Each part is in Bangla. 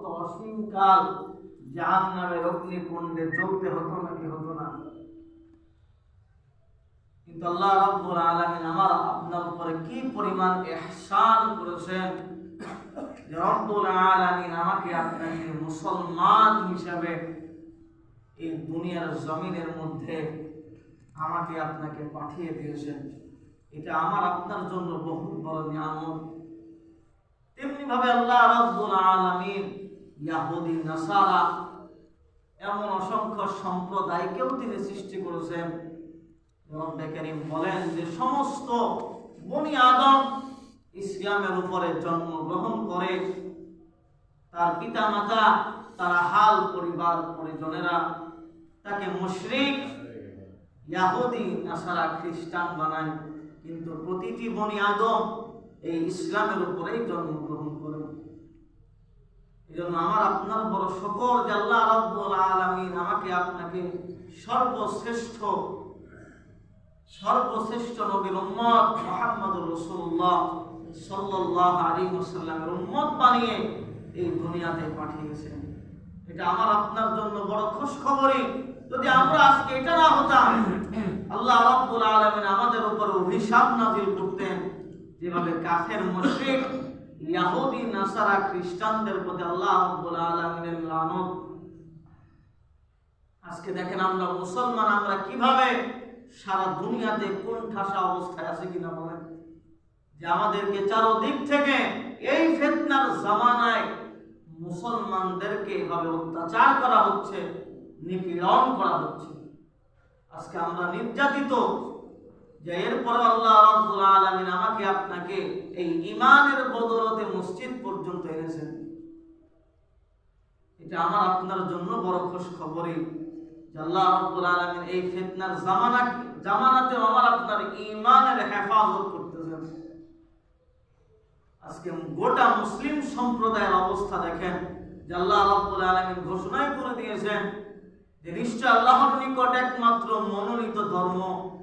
অনন্ত অসীমকাল জাহান নামের অগ্নিকুণ্ডে জ্বলতে হতো নাকি হতো না? কিন্তু আল্লাহ রাব্বুল আলামিন আমার আপনার উপরে কি পরিমাণ ইহসান করেছেন রব্বুল আলামিন আমাকে আপনাকে মুসলমান হিসাবে এই দুনিয়ার জমিনের মধ্যে আমাকে আপনাকে পাঠিয়ে দিয়েছেন। এটা আমার আপনার জন্য বহুত বড় নিয়ামত। তেমনি ভাবে আল্লাহ রাব্বুল আলামিন ইয়াহুদি, নাসারা, এমন অসংখ্য সম্প্রদায়কেও তিনি সৃষ্টি করেছেন। রব্বে করিম বলেন যে সমস্ত বনি আদম ইসলামের উপরে জন্মগ্রহণ করে, তার পিতা মাতা তারা হাল পরিবার পরিজনেরা, তাকে মুশরিক, ইয়াহুদি, নাসারা খ্রিস্টান বানায়। কিন্তু প্রতিটি বনি আদম এই ইসলামের উপরেই জন্মগ্রহণ করে। এই আমার আপনার বড় শকর যে আল্লাহ আমাকে আপনাকে সর্বশ্রেষ্ঠ সর্বশ্রেষ্ঠ নবীর উম্মত সাল্লাল্লাহু আলাইহি ওয়াসাল্লামের উম্মত বানিয়ে এই দুনিয়াতে পাঠিয়েছেন। এটা আমার আপনার জন্য বড় খুশখবরি যদি আমরা আজকে এটা না হতাম, আল্লাহ রাব্বুল আলামিন আমাদের উপর অভিশাপ নাযিল করতেন। যেভাবে কাফের মুশরিক ইহুদি নাসারা খ্রিস্টানদের প্রতি আল্লাহ রাব্বুল লানত। আজকে দেখেন আমরা মুসলমান, আমরা কীভাবে সারা দুনিয়াতে কোন ঠাসা অবস্থায় আছে কিনা বলেন? যে আমাদেরকে চারোদিক থেকে এই ফেতনার জামানায় মুসলমানদেরকে এভাবে অত্যাচার করা হচ্ছে, নিপীড়ন করা হচ্ছে। আজকে আমরা নির্যাতিত যে এরপর আল্লাহ রাব্বুল আলামিন আমাকে আপনাকে এই ইমানের বদলতে মসজিদ পর্যন্ত এনেছেন। এটা আমার আপনার জন্য বড় খুশ খবরই আল্লাহ রাব্বুল আলামিন এই ফিতনার জামানা জামানাতে আমার আপনার ঈমানের হেফাজত করতেছেন। আজকে গোটা মুসলিম সম্প্রদায়ের অবস্থা দেখেন যে আল্লাহ রাব্বুল আলামিন ঘোষণাই করে দিয়েছেন যে নিশ্চয় আল্লাহর নিকট একমাত্র মনোনীত ধর্ম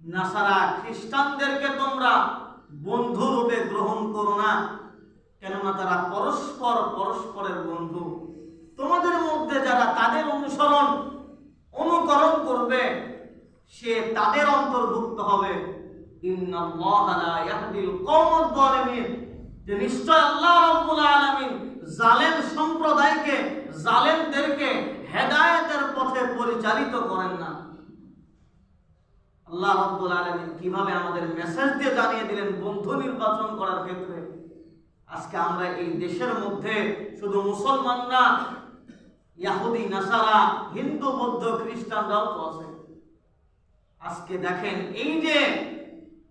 নাসারা খ্রিস্টানদেরকে তোমরা বন্ধু রূপে গ্রহণ করো না। কেননা তারা পরস্পর পরস্পরের বন্ধু। তোমাদের মধ্যে যারা তাদের অনুসরণ, অনুকরণ করবে, সে তাদের অন্তর্ভুক্ত হবে। যে নিশ্চয় আল্লাহ রাব্বুল আলামিন জালেম সম্প্রদায়কে, জালেমদেরকে হেদায়েতের পথে পরিচালিত করেন না। আল্লাহ রাব্বুল আলামিন কীভাবে আমাদের মেসেজ দিয়ে জানিয়ে দিলেন বন্ধু নির্বাচন করার ক্ষেত্রে? আজকে আমরা এই দেশের মধ্যে শুধু মুসলমান না, ইয়াহুদি, নাসারা, হিন্দু, বৌদ্ধ, খ্রিস্টানরাও তো আছে। আজকে দেখেন এই যে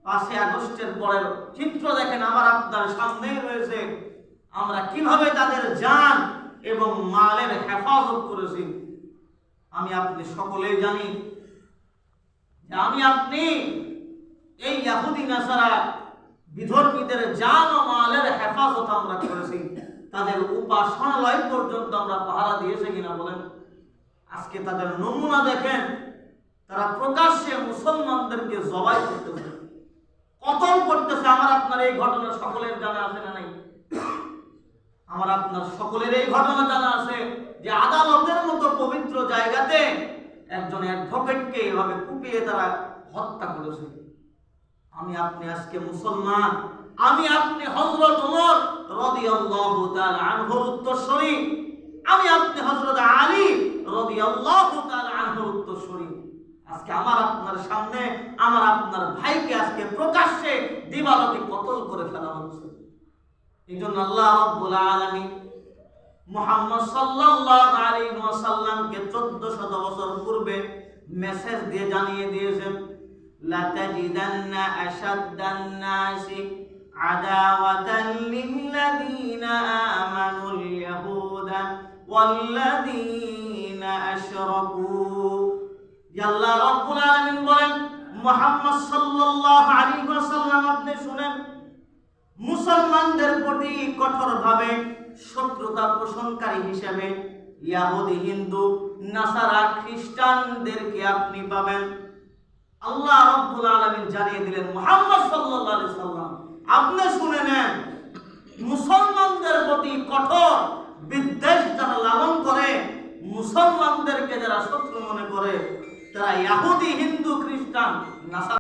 পাঁচই আগস্টের পরের চিত্র দেখেন আমার আপনার সামনেই রয়েছে। আমরা কীভাবে তাদের জান এবং মালের হেফাজত করেছি, আমি আপনি সকলেই জানি আমি আপনি এই ইয়াহুদি নাসারা বিধর্মীদের জান ও মালের হেফাজত আমরা করেছি, তাদের উপাসনালয় পর্যন্ত আমরা পাহারা দিয়েছে কিনা বলেন। আজকে তাদের নমুনা দেখেন, তারা প্রকাশ্যে মুসলমানদেরকে জবাই করতেছে। কতল করতেছে, আমার আপনার এই ঘটনা সকলের জানা আছে না নাই? আমার আপনার সকলের এই ঘটনা জানা আছে যে আদালতের মতো পবিত্র জায়গাতে একজন অ্যাডভোকেটকে এভাবে কুপিয়ে তারা হত্যা করেছে। আমি আপনি আজকে মুসলমান, আমি আপনি হযরত ওমর রাদিয়াল্লাহু তাআলা আনহুর উত্তরসূরি, আমি আপনি হযরত আলী রাদিয়াল্লাহু তাআলা আনহুর উত্তরসূরি। আজকে আমার আপনার সামনে, আমার আপনার ভাইকে আজকে প্রকাশ্যে দিবালকে কতল করে ফেলা হচ্ছে। এই জন্য আল্লাহ রাব্বুল আলামিন মোহাম্মদ সাল্লাল্লাহু আলাইহি ওয়াসাল্লামকে 1400 বছর পূর্বে মেসেজ দিয়ে জানিয়ে দিয়েছেন লা তাজিদান্না আশাদ্দান নাসি আদাওয়াতান লিল্লাযিনা আমানুল ইয়াহুদা ওয়াল্লাযিনা আশরাকু। আল্লাহ রাব্বুল আলামিন বলেন, মোহাম্মদ সাল্লাল্লাহু আলাইহি ওয়াসাল্লাম আপনি শুনেন, মুসলমানদের প্রতি কঠোরভাবে শত্রুতা পোষণকারী হিসেবে ইয়াহুদি, হিন্দু, নাসারা খ্রিস্টানদেরকে আপনি পাবেন। আল্লাহ রাব্বুল আলামিন জানিয়ে দিলেন, মুহাম্মদ আলাইহি সাল্লাম, আপনি শুনে নেন, মুসলমানদের প্রতি কঠোর বিদ্বেষ যারা লালন করে, মুসলমানদেরকে যারা শত্রু মনে করে, তারা ইয়াহুদি, হিন্দু, খ্রিস্টান, নাসারা